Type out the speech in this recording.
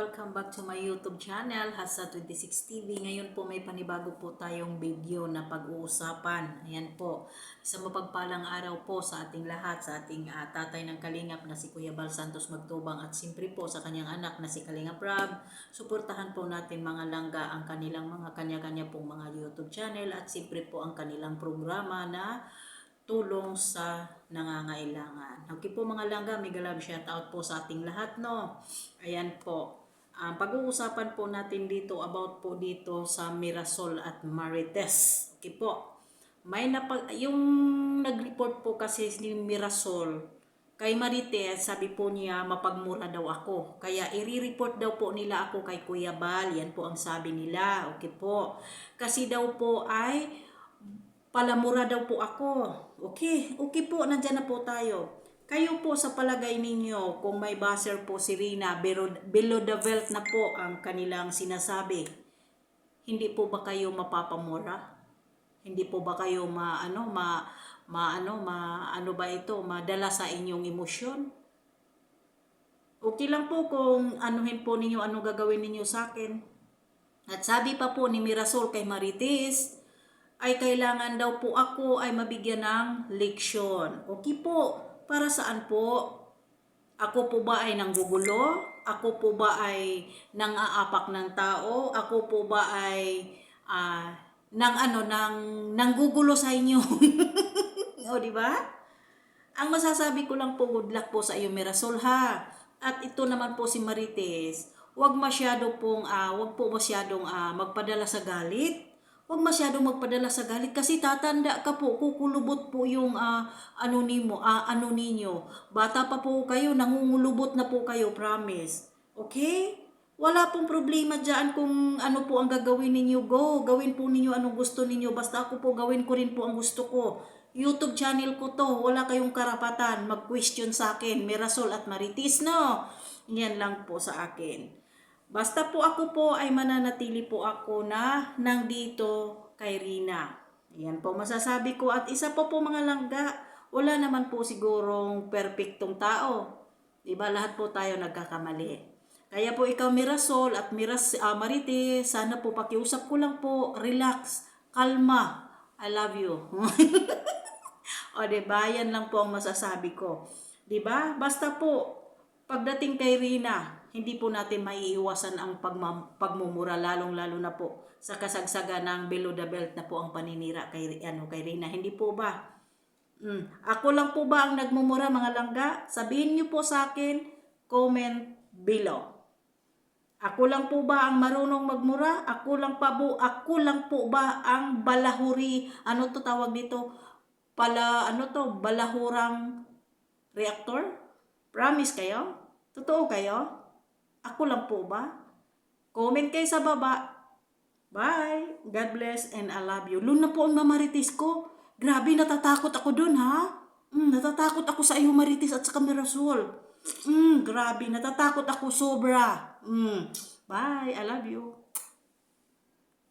Welcome back to my YouTube channel, Hasa26 TV. Ngayon po may panibago po tayong video na pag-uusapan. Ayan po, isang mapagpalang araw po sa ating lahat, sa ating ah, tatay ng Kalingap na si Kuya Bal Santos Magtubang at simpre po sa kanyang anak na si Kalingap Rab. Suportahan po natin mga langga ang kanilang mga kanya-kanya pong mga YouTube channel at simpre po ang kanilang programa na tulong sa nangangailangan. Okay po mga langga, may galab shout out po sa ating lahat, no? Ayan po. Ang pag-uusapan po natin dito about po dito sa Mirasol at Marites. Okay po. May napag yung nag-report po kasi ni Mirasol kay Marites, sabi po niya mapagmura daw ako. Kaya i-report daw po nila ako kay Kuya Bal. Yan po ang sabi nila. Okay po. Kasi daw po ay palamura daw po ako. Okay, okay po, nandyan na po tayo. Kayo po sa palagay ninyo, kung may buzzer po si Rina, below, the belt na po ang kanilang sinasabi, hindi po ba kayo mapapamura? Hindi po ba kayo ma, ano, ma, ma, ano, ma, ano ba ito, madala sa inyong emosyon? Okay lang po kung anuhin po ninyo, ano gagawin ninyo sa akin. At sabi pa po ni Mirasol kay Marites, ay kailangan daw po ako ay mabigyan ng leksyon. Okay po, para saan po? Ako po ba ay nanggugulo? Ako po ba ay nang-aapak ng tao? Ako po ba ay ah, nang ano nang nanggugulo sa inyo? o di ba? Ang masasabi ko lang po good luck po sa iyo Mirasol ha. At ito naman po si Marites, wag masyado pong ah, wag po masyadong ah, magpadala sa galit. Huwag masyadong magpadala sa galit kasi tatanda ka po, kukulubot po yung ah, ano nimo, ah, ano ninyo. Bata pa po kayo, nangungulubot na po kayo, promise. Okay? Wala pong problema dyan kung ano po ang gagawin ninyo. Go, gawin po ninyo anong gusto ninyo. Basta ako po, gawin ko rin po ang gusto ko. YouTube channel ko to. Wala kayong karapatan mag-question sa akin. Mirasol at Maritis, no? Yan lang po sa akin. Basta po ako po ay mananatili po ako na nandito kay Rina. Yan po masasabi ko. At isa po po mga langga, wala naman po sigurong perpektong tao. Diba lahat po tayo nagkakamali. Kaya po ikaw Mirasol at Miras, ah, Marite, sana po pakiusap ko lang po, relax, kalma. I love you. o diba, yan lang po ang masasabi ko. Diba? Basta po, pagdating kay Rina, hindi po natin maiiwasan ang pagmumura lalong-lalo na po sa kasagsaga ng below the belt na po ang paninira kay ano kay Rina. Hindi po ba? Mm. Ako lang po ba ang nagmumura mga langga? Sabihin niyo po sa akin, comment below. Ako lang po ba ang marunong magmura? Ako lang pa po, ako lang po ba ang balahuri, ano to tawag dito? Pala, ano to, balahurang reactor? Promise kayo? Totoo kayo? Ako lang po ba? Comment kayo sa baba. Bye! God bless and I love you. Luna po ang mamaritis ko. Grabe, natatakot ako dun, ha? Mm, natatakot ako sa iyo, Maritis, at sa Kamirasol. Mm, grabe, natatakot ako sobra. Mm, bye, I love you.